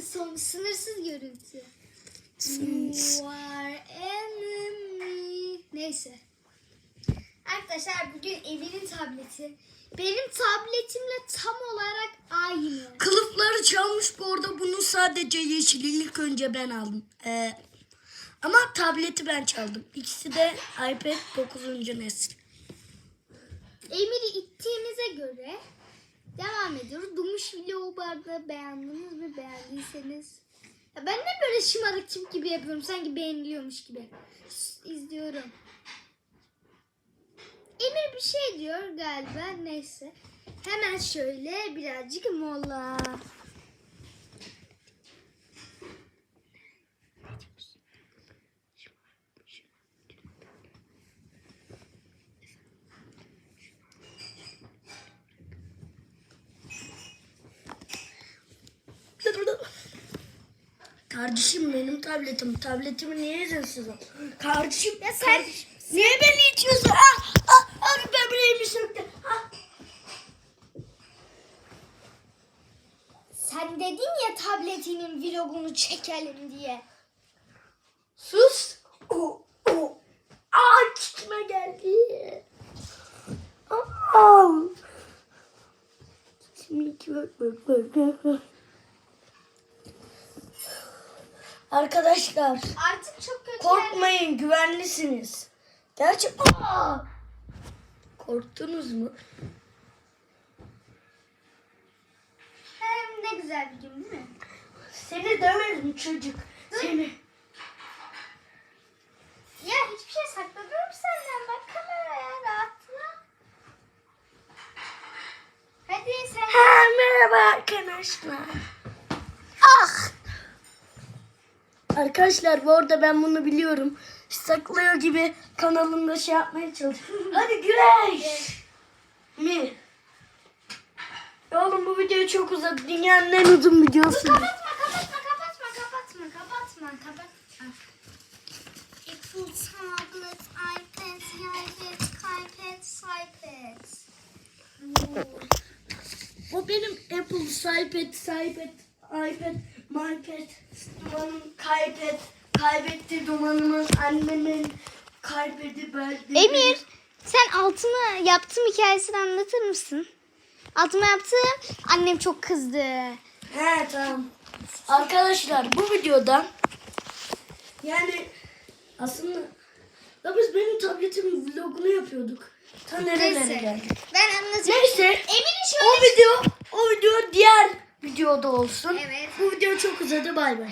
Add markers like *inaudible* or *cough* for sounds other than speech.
Son sınırsız görüntü. You are enemy. Neyse. Arkadaşlar bugün Emir'in tableti. Benim tabletimle tam olarak aynı. Kılıfları çalmış bu arada bunun sadece yeşili ilk önce ben aldım. Ee, ama tableti ben çaldım. İkisi de iPad 9. nesil. Emir'i ittiğimize göre devam ediyoruz. Dumuş vlogu bu Beğendiyseniz. Ya ben de böyle şımarık tip gibi yapıyorum. Sanki beğeniliyormuş gibi. İzliyorum. Emir bir şey diyor galiba. Neyse. Hemen şöyle birazcık mola. Kardeşim benim tabletim. Tabletimi niye izinsiz? Kardeşim. Ya sen- kardeşim, Niye beni itiyorsun? Ah, ah, ah böbreğimi söktü. Ah. Sen dedin ya tabletinin vlogunu çekelim diye. Sus. Oh, oh. Aa çikime geldi. Aa. Şimdi bak bak, bak. bak. Arkadaşlar Artık çok kötü korkmayın güvenlisiniz. Gerçi Aa! Korktunuz mu? Hem ne güzel bir gün değil mi? Seni döverim çocuk. Seni. Ya hiçbir şey saklamıyorum senden. Bak kameraya rahatla. Hadi sen. Ha, merhaba arkadaşlar. Ah! Arkadaşlar bu arada ben bunu biliyorum. Saklıyor gibi kanalımda şey yapmaya çalışıyorum. *laughs* Hadi güreş. Mi? Oğlum bu video çok uzadı. Dünyanın en uzun videosu. Kapatma kapatma kapatma kapatma kapatma kapatma. Apple tablet, iPad, iPad, iPad, iPad. Bu benim Apple, iPad, iPad, iPad, MyPad, dumanım kaybet, kaybetti dumanımın annemin kaybedi belki. Emir sen altına yaptığım hikayesini anlatır mısın? Altıma yaptım. Annem çok kızdı. He tamam. Arkadaşlar bu videoda yani aslında da biz benim tabletimin vlogunu yapıyorduk. Ta nerelere geldik. Ben anlatayım. Neyse. Emir'in O şöyle o video olsun. Evet. Bu video çok uzadı bay bay.